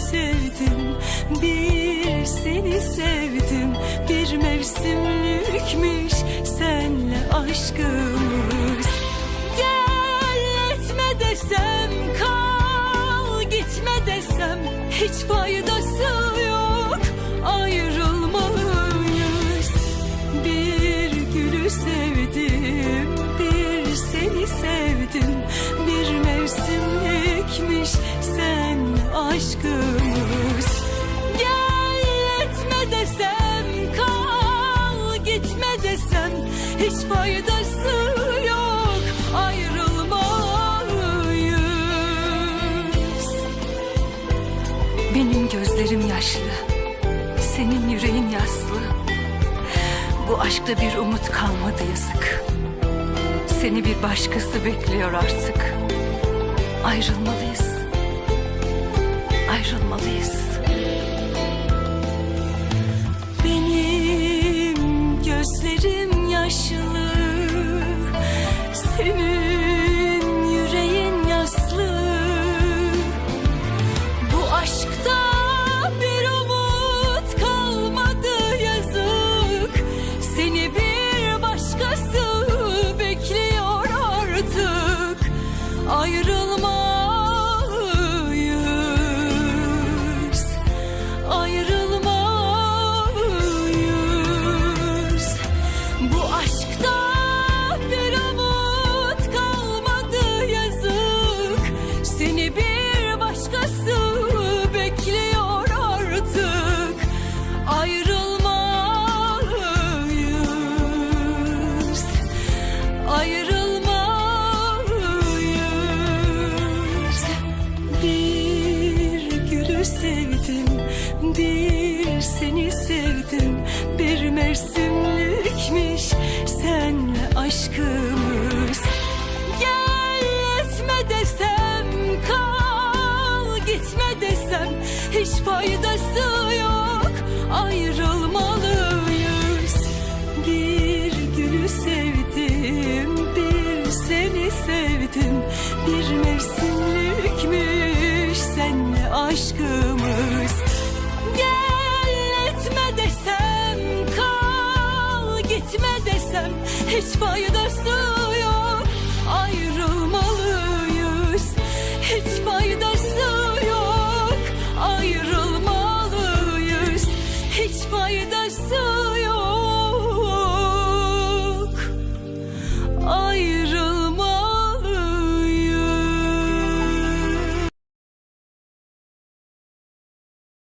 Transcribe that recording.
sevdim Bir seni sevdim. Bir mevsimlikmiş Senle aşkımız. Gel etme desem Kal gitme desem Hiç var faydası yok ayrılmalıyız benim gözlerim yaşlı, senin yüreğin yaslı. Bu aşkta bir umut kalmadı yazık. Seni bir başkası bekliyor artık. Ayrılmalıyız. Ayrılmalıyız. Senin yüreğin yaslı. Bu aşkta bir umut kalmadı yazık. Seni bir başkası bekliyor artık. Ayrılmalıyız Bir seni sevdim. Bir mevsimlikmiş. Senle aşkımız. Gel etme desem kal gitme desem. Hiç faydası yok ayrılmalıyız. Bir gülü sevdim bir seni sevdim. Bir mevsimlikmiş senle aşkımız gitme desem Hiç faydası